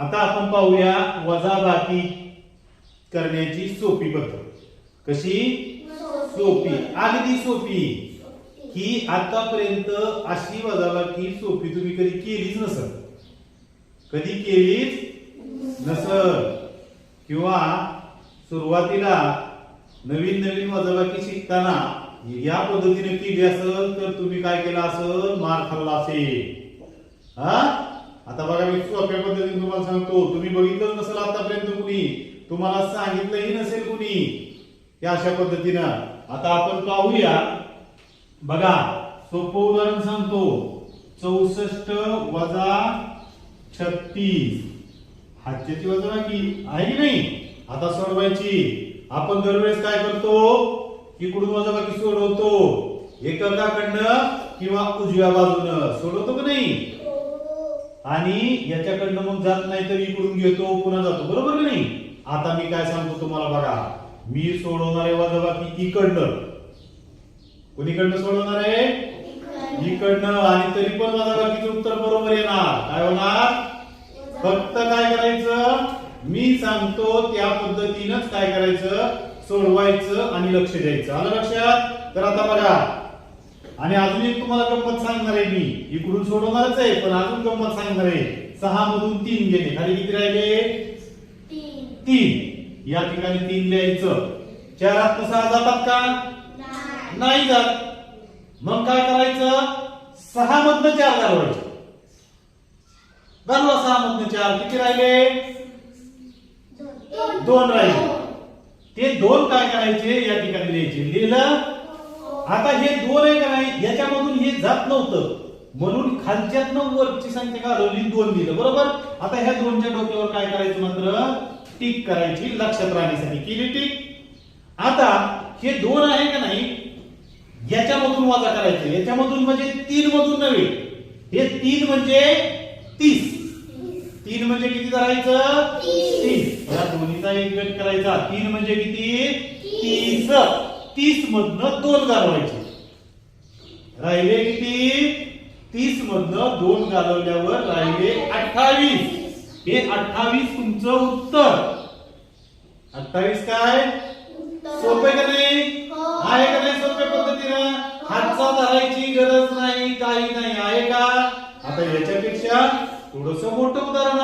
आता आपण पाहूया वजाबाकी करण्याची सोपी पद्धत. कशी? सोपी. अगदी सोपी. ही आतापर्यंत अशी वजाबाकी सोपी तुम्ही कधी केलीच नसल. कधी केलीच नसल. किंवा सुरुवातीला नवीन नवीन वजाबाकी शिकताना या पद्धतीने केली असेल तर तुम्ही काय केलं असेल? मार खाल्ला असेल. हा? आता बघा मी सोप्या पद्धतीने तुम्हाला सांगतो तुम्ही बघितलं नसेल आतापर्यंत कुणी. तुम्हाला सांगितलंही नसेल कुणी या अशा पद्धतीनं. आता आपण पाहूया. बघा सोपं उदाहरण सांगतो. चौसष्ट वजा छत्तीस. हातच्याची वजाबाकी आहे की नाही? आता सोडवायची. आपण दरवेळेस काय करतो? इकडून वजाबाकी सोडवतो. एकाकडनं किंवा उजव्या बाजूनं. सोडवतो का नाही? आणि याच्याकडनं मग जात नाही तर इकडून घेतो पुन्हा जातो. बरोबर का नाही? आता मी काय सांगतो तुम्हाला बघा. मी सोडवणार आहे वजाबाकी इकडनं. कुणीकडनं सोडवणार आहे? इकडनं. आणि तरी पण वजाबाकीचं उत्तर बरोबर येणार. काय होणार? फक्त काय करायचं? मी सांगतो त्या पद्धतीनंच काय करायचं? सोडवायचं आणि लक्ष द्यायचं. आलं लक्षात? तर आता बघा. आणि अजून एक तुम्हाला गंमत सांगणार आहे मी. इकडून सोडवणारच आहे पण अजून गंमत सांगणार आहे. सहा मधून तीन गेले. खाली किती राहिले? तीन. या ठिकाणी तीन लिहायचं. चारात सहा जातात का? नाही. जात. मग काय करायचं? सहा मधनं चार घालवायचे घालवा सहा मधनं चार. किती राहिले? दोन राहिले. ते दोन काय करायचे? या ठिकाणी लिहायचे. लिहिलं? आता हे दोन आहे का नाही याच्यामधून हे जात नव्हतं. म्हणून खालच्यातनं वरची संख्या घालवली दोन दिलं. बरोबर? आता ह्या दोनच्या डोक्यावर काय करायचं मात्र? टिक करायची लक्षात राहण्यासाठी केली टिक. आता हे दोन आहे का नाही याच्यामधून वजा करायचं. याच्यामधून म्हणजे तीन मधून नव्हे. हे तीन म्हणजे तीस. तीन म्हणजे किती करायचं? तीन या दोन्हीचा एक गट करायचा. तीन म्हणजे किती? तीस. तीस मधनं दोन घालवायचे राहिले किती? तीस मधनं दोन घालवल्यावर राहिले अठ्ठावीस. हे अठ्ठावीस तुमचं उत्तर. अठ्ठावीस काय? सोपे का नाही? आहे का नाही सोप्या पद्धतीनं? हातचा धरायची गरज नाही काही नाही. आहे का? आता याच्यापेक्षा थोडस मोठं उदाहरण